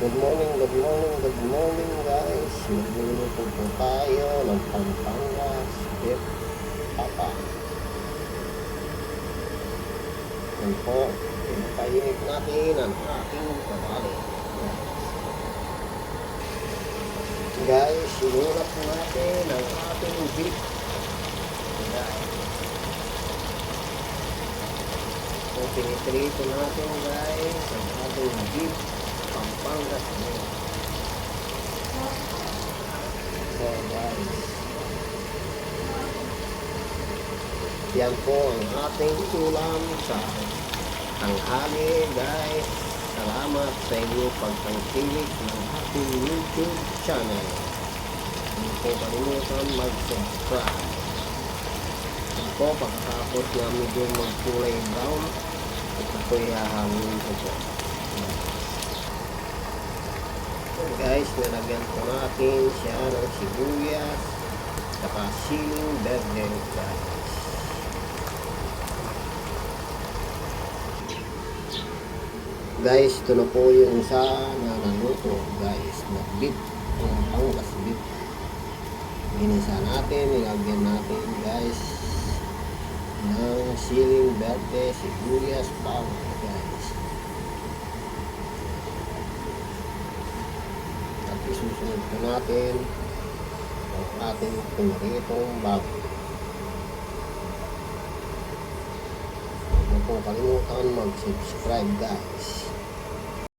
Good morning, good morning, good morning guys. Magluluto po tayo ng Pampangas beef papa. Yan po, pinapainit natin ang ating kawali. Guys, sinulap po natin ang ating beef. So, pinitrito natin guys ang ating beef So guys, yan po ang ating ulam sa tanghali guys. Salamat sa inyo pagtangkilik ng ating YouTube channel. Hindi po kalimutan mag-subscribe. Yan po, pagkatapos na medyo magkulay brown, ito po ihahangin ko po. So guys, nilagyan po natin siya ng sibuyas, saka siling verde guys. Guys, ito na po yung isa na naluto guys, na beef, ang pangkas beef. Ginisa natin, nilagyan natin guys ng siling verde, sibuyas, bawang guys. Isusunod po natin ang ating pinaritong bago. Huwag mo pong kalimutan mag-subscribe guys.